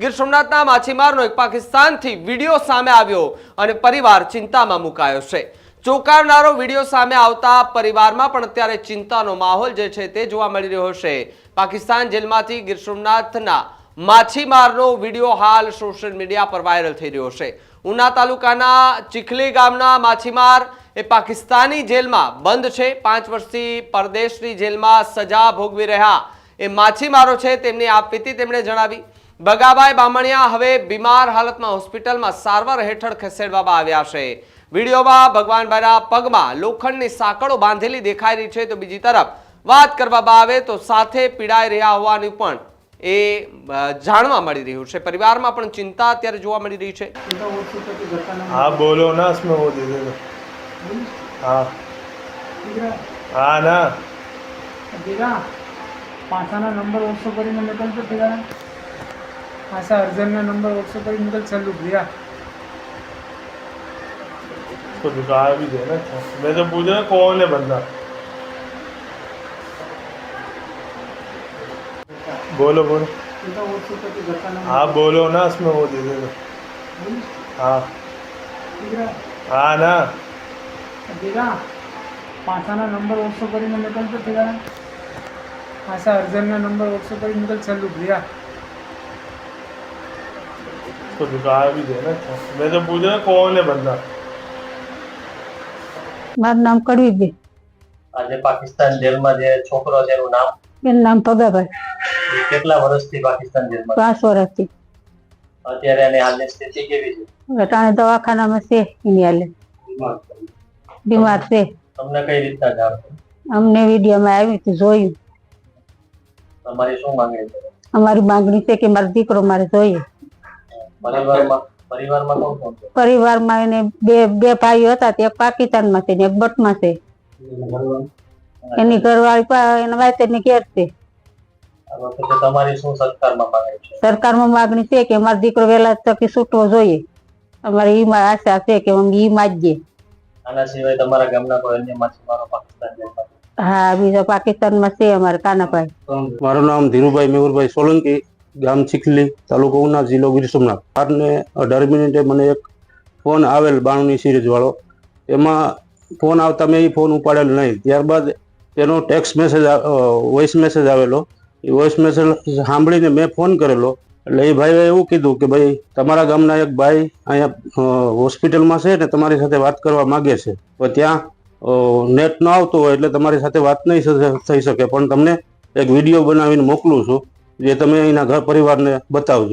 ગીર સોમનાથના માછીમારનો એક પાકિસ્તાનથી વીડિયો સામે આવ્યો અને પરિવાર ચિંતામાં મુકાયો છે. ચોંકાવનારો વીડિયો સામે આવતા પરિવારમાં પણ અત્યારે ચિંતાનો માહોલ જે છે તે જોવા મળી રહ્યો છે. પાકિસ્તાન જેલમાંથી ગીર સોમનાથના માછીમારનો વીડિયો હાલ સોશિયલ મીડિયા પર વાયરલ થઈ રહ્યો છે. ઉના તાલુકાના ચીખલી ગામના માછીમાર એ પાકિસ્તાની જેલમાં બંધ છે. પાંચ વર્ષથી પરદેશની જેલમાં સજા ભોગવી રહ્યા એ માછીમારો છે, તેમની આપવીતી તેમણે જણાવી. બગાભાઈ બામણિયા હવે બીમાર હાલતમાં હોસ્પિટલમાં સારવાર હેઠળ ખસેડવામાં આવ્યા છે. વિડીયોમાં ભગવાનભાઈના પગમાં લોખંડની સાંકળો બાંધેલી દેખાઈ રહી છે. તો બીજી તરફ વાત કરવામાં આવે તો સાથે પીડાઈ રહ્યા હોવાનું પણ એ જાણવા મળી રહ્યું છે. પરિવારમાં પણ ચિંતા અત્યારે જોવા મળી રહી છે. હા બોલો ના હા. હા ના. પાછાના નંબર વોટ્સઅપ કરીને મોકલશો દીધા પાછા અર્જનના નંબર ઓછો કરી નીકળ ચાલુ ગયા उसको दिखा भी देना मैं तो पूछा कौन है बंदा बोलो बोलो उनका वो सूत्र के घर का नाम हाँ बोलो ना उसमें वो दे देना हाँ ठीक है हाँ ना દીધા પાછાના નંબર ઓછો કરીને નીકળતો દીધા પાછા અર્જનના નંબર ઓછો કરી નીકળ ચાલુ ગયા उसको दिखा भी देना मैं तो पूछा कौन है बंदा મારું નામ કડવીબેન આજે પાકિસ્તાન જેલમાં જે છોકરો છે એનું નામ એનું નામ ભગાભાઈ એ કેટલા વર્ષથી પાકિસ્તાન જેલમાં છે? પાંચ વર્ષથી અત્યારે એની હાલની સ્થિતિ કેવી છે અટાણે દવાખાનામાં છે એની હાલે બીમાર છે તમને કઈ રીતના જાણ થઈ? અમને વિડીયોમાં આવ્યું હતું જોયું તમારી શું માંગણી છે અમારી માંગણી છે કે મારો દીકરો મારે જોઈએ પરિવારમાં પરિવારમાં કોણ કોણ છે? પરિવારમાં એને બે બે ભાઈઓ હતા તે એક પાકિસ્તાનમાં છે ને એક બટમાં છે. એની ઘરવાળી? એના વાતની ઘેર છે. સરકારમાં માંગણી છે? માગણી છે કે અમારો દીકરો વહેલા તકે છૂટવો જોઈએ. અમારી ઈ આશા છે કે અમે ઈ માગીએ આના સિવાય તમારા ગામના કોઈ અન્ય માછીમારો પાકિસ્તાનમાં છે? હા બીજા પાકિસ્તાનમાં છે અમારે કાનાભાઈ. મારું નામ ધીરુભાઈ મેહુરભાઈ સોલંકી. ગામ ચીખલી તાલુકો ઉના જિલ્લો ગીર સોમનાથ. બારને અઢાર મિનિટે મને એક ફોન આવેલ બાણુની સિરીઝવાળો. એમાં ફોન આવતા મેં એ ફોન ઉપાડેલ નહીં. ત્યારબાદ એનો ટેક્સ મેસેજ વોઇસ મેસેજ આવેલો. એ વોઇસ મેસેજ સાંભળીને મેં ફોન કરેલો. એટલે એ ભાઈએ એવું કીધું કે ભાઈ, તમારા ગામના એક ભાઈ અહીંયા હોસ્પિટલમાં છે ને તમારી સાથે વાત કરવા માગે છે. તો ત્યાં નેટ ન આવતું હોય એટલે તમારી સાથે વાત નહીં થઈ શકે. પણ તમને એક વીડિયો બનાવીને મોકલું છું. જે તમે એના ઘર પરિવારને બતાવજો.